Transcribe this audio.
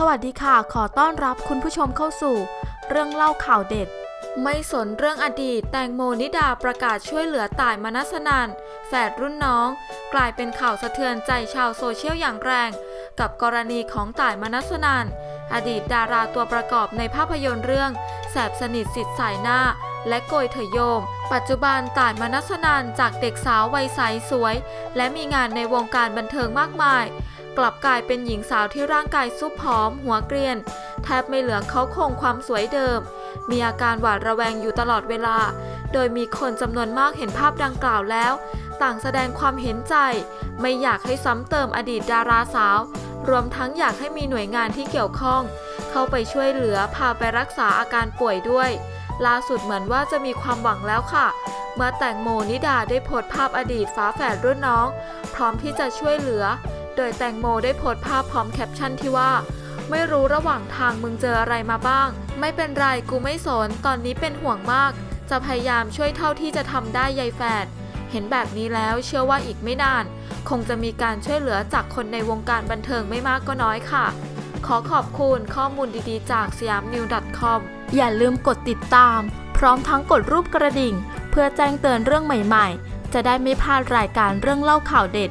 สวัสดีค่ะ ขอต้อนรับคุณผู้ชมเข้าสู่ เรื่องเล่าข่าวเด็ด ไม่สนเรื่องอดีต แตงโมนิดาประกาศช่วยเหลือต่ายมนัสนันแฝดรุ่นน้อง กลายเป็นข่าวสะเทือนใจชาวโซเชียลอย่างแรง กับกรณีของต่ายมนัสนันอดีตดาราตัวประกอบในภาพยนตร์เรื่อง แสบสนิทสิทธิ์สายหน้า และโกยเถยโยม ปัจจุบันต่ายมนัสนันจากเด็กสาววัยใสสวย และมีงานในวงการบันเทิงมากมาย กลับกลายเป็นหญิงสาวที่ร่างกายซุบผอม หัวเกรียน แทบไม่เหลือเขาคงความสวยเดิม มีอาการหวาดระแวงอยู่ตลอดเวลา โดยมีคนจำนวนมากเห็นภาพดังกล่าวแล้ว ต่างแสดงความเห็นใจ ไม่อยากให้ซ้ำเติมอดีตดาราสาว รวมทั้งอยากให้มีหน่วยงานที่เกี่ยวข้อง เข้าไปช่วยเหลือพาไปรักษาอาการป่วยด้วยล่าสุดเหมือนว่าจะมีความหวังแล้วค่ะ เมื่อแตงโมนิดาได้โพสต์ภาพอดีตฝาแฝดรุ่นน้อง พร้อมที่จะช่วยเหลือ โดยแตงโมได้โพสต์ภาพพร้อมแคปชั่นที่ว่า ไม่รู้ระหว่างทางมึงเจออะไรมาบ้าง ไม่เป็นไรกูไม่สนตอนนี้เป็นห่วงมาก จะพยายามช่วยเท่าที่จะทำได้ยายแฝดเห็นแบบนี้แล้วเชื่อว่าอีกไม่นาน คงจะมีการช่วยเหลือจากคนในวงการบันเทิงไม่มากก็น้อยค่ะ ขอขอบคุณข้อมูลดีๆ จากสยามนิว .com อย่าลืมกดติดตาม พร้อมทั้งกดรูปกระดิ่ง เพื่อแจ้งเตือนเรื่องใหม่ๆ จะได้ไม่พลาดรายการเรื่องเล่าข่าวเด็ด